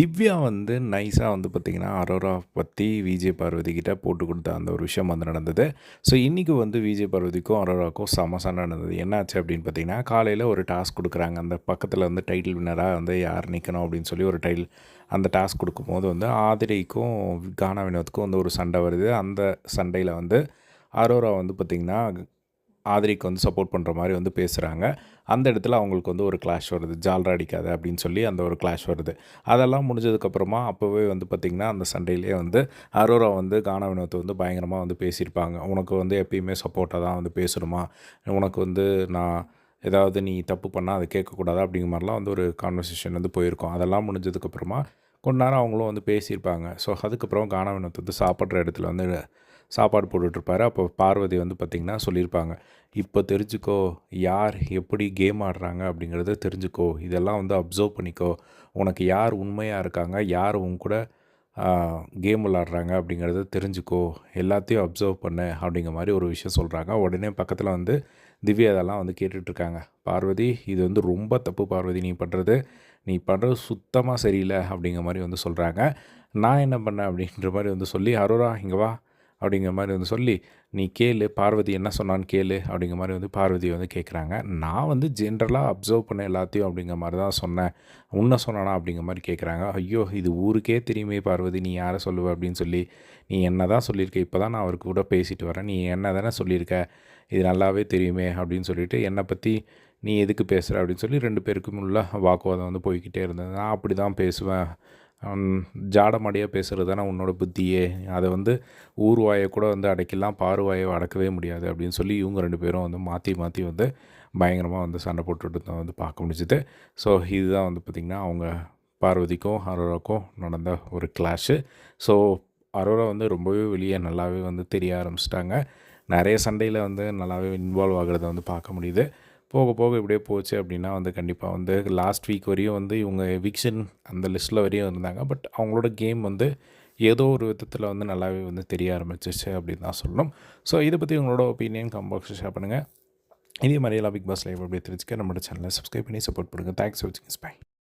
திவ்யா வந்து நைஸாக வந்து பார்த்தீங்கன்னா, அரோரா பற்றி விஜய் பார்வதி போட்டு கொடுத்த அந்த ஒரு விஷயம் வந்து நடந்தது. ஸோ, இன்றைக்கி வந்து விஜய் பார்வதிக்கும், அரோராவுக்கும் செம நடந்தது. என்னாச்சு அப்படின்னு பார்த்தீங்கன்னா, காலையில் ஒரு டாஸ்க் கொடுக்குறாங்க அந்த பக்கத்தில் வந்து டைட்டில் வின்னராக வந்து யார் நிற்கணும் அப்படின்னு சொல்லி ஒரு டைல் அந்த டாஸ்க் கொடுக்கும்போது வந்து ஆதிரைக்கும், கானா வினோத்துக்கும் வந்து ஒரு சண்டை வருது. அந்த சண்டையில் வந்து அரோரா வந்து பார்த்திங்கன்னா ஆதிரிக்கு வந்து சப்போர்ட் பண்ணுற மாதிரி வந்து பேசுகிறாங்க அந்த இடத்துல அவங்களுக்கு வந்து ஒரு கிளாஷ் வருது. "ஜால்ரா அடிக்காத" அப்படின்னு சொல்லி அந்த ஒரு கிளாஷ் வருது. அதெல்லாம் முடிஞ்சதுக்கப்புறமா அப்போவே வந்து பார்த்திங்கன்னா அந்த சண்டையிலேயே வந்து அரோரா வந்து கானா வினோத்தை வந்து பயங்கரமாக வந்து பேசியிருப்பாங்க. "உனக்கு வந்து எப்பயுமே சப்போர்ட்டாக தான் வந்து பேசணுமா? உனக்கு வந்து நான் ஏதாவது நீ தப்பு பண்ணால் அதை கேட்கக்கூடாது அப்படிங்கிற மாதிரிலாம் வந்து ஒரு கான்வர்சேஷன் வந்து போயிருக்கோம் அதெல்லாம் முடிஞ்சதுக்கப்புறமா கொஞ்ச நேரம் அவங்களும் வந்து பேசியிருப்பாங்க. ஸோ, அதுக்கப்புறம் கானா வினோத்தை வந்து சாப்பிட்ற இடத்துல வந்து சாப்பாடு போட்டுட்ருப்பாரு. அப்போ பார்வதி வந்து பார்த்தீங்கன்னா சொல்லியிருப்பாங்க. "இப்போ தெரிஞ்சுக்கோ, யார் எப்படி கேம் ஆடுறாங்க அப்படிங்கிறத தெரிஞ்சுக்கோ. இதெல்லாம் வந்து அப்சர்வ் பண்ணிக்கோ. உனக்கு யார் உண்மையாக இருக்காங்க, யார் உன் கூட கேம் விளாட்றாங்க அப்படிங்கிறத தெரிஞ்சுக்கோ. எல்லாத்தையும் அப்சர்வ் பண்ணு." அப்படிங்கிற மாதிரி ஒரு விஷயம் சொல்கிறாங்க உடனே பக்கத்தில் வந்து திவ்யா இதெல்லாம் வந்து கேட்டுட்ருக்காங்க. "பார்வதி, இது வந்து ரொம்ப தப்பு பார்வதி நீ பண்ணுறது நீ பண்ணுறது சுத்தமாக சரியில்லை அப்படிங்கிற மாதிரி வந்து சொல்கிறாங்க "நான் என்ன பண்ணேன்?" அப்படின்ற மாதிரி வந்து சொல்லி, "அரோரா இங்கே வா." அப்படிங்கிற மாதிரி வந்து சொல்லி, "நீ கேளு. பார்வதி என்ன சொன்னான்னு கேளு." அப்படிங்கிற மாதிரி வந்து பார்வதி வந்து கேட்குறாங்க. "நான் வந்து ஜென்ரலாக அப்சர்வ் பண்ண எல்லாத்தையும்." அப்படிங்கிற மாதிரி தான் சொன்னேன். "உன்ன சொன்னானா அப்படிங்கிற மாதிரி கேட்குறாங்க. "ஐயோ! இது ஊருக்கே தெரியுமே பார்வதி. நீ யாரை சொல்லுவ?" அப்படின்னு சொல்லி, "நீ என்ன தான் சொல்லியிருக்க. இப்போ தான் நான் அவருக்கு கூட பேசிட்டு வரேன். நீ என்ன தானே சொல்லியிருக்க. இது நல்லாவே தெரியுமே." அப்படின்னு சொல்லிட்டு, என்னை பற்றி நீ எதுக்கு பேசுகிற அப்படின்னு சொல்லி ரெண்டு பேருக்கும் உள்ள வாக்குவாதம் வந்து போய்க்கிட்டே இருந்தது. "நான் அப்படி தான் பேசுவேன். ம் ஜாட மாடையா தானே உன்னோட புத்தியே. அதை வந்து ஊர்வாயை கூட வந்து அடைக்கலாம் பார்வாயை அடக்கவே முடியாது." அப்படின்னு சொல்லி இவங்க ரெண்டு பேரும் வந்து மாற்றி மாற்றி வந்து பயங்கரமாக வந்து சண்டை போட்டுட்டு வந்து பார்க்க முடிஞ்சுது. ஸோ, இதுதான் வந்து பார்த்திங்கன்னா அவங்க பார்வதிக்கும், அரோராக்கும் நடந்த ஒரு கிளாஷு. ஸோ, அரோரா வந்து ரொம்பவே வெளியே நல்லாவே வந்து தெரிய ஆரம்பிச்சிட்டாங்க நிறைய சண்டையில் வந்து நல்லாவே இன்வால்வ் ஆகிறத வந்து பார்க்க முடியுது. போக போக இப்படியே போச்சு அப்படின்னா வந்து கண்டிப்பாக வந்து லாஸ்ட் வீக் வரையும் வந்து இவங்க எவிக்ஷன் அந்த லிஸ்ட்டில் வரையும் இருந்தாங்க. பட் அவங்களோட கேம் வந்து ஏதோ ஒரு விதத்தில் வந்து நல்லாவே வந்து தெரிய ஆரம்பிச்சிச்சு அப்படின்னு தான் சொல்லணும். ஸோ, இதை பற்றி உங்களோட ஒப்பீனியன் கமெண்ட் ஷேர் பண்ணுங்க. இதே மாதிரி எல்லாம் பிக் பாஸ் லைவ் அப்படியே தெரிஞ்சுக்க நம்மளோட சேனலை சப்ஸ்கிரைப் பண்ணி சப்போர்ட் பண்ணுங்க. தேங்க்ஸ் ஃபார் வாட்சிங். பை.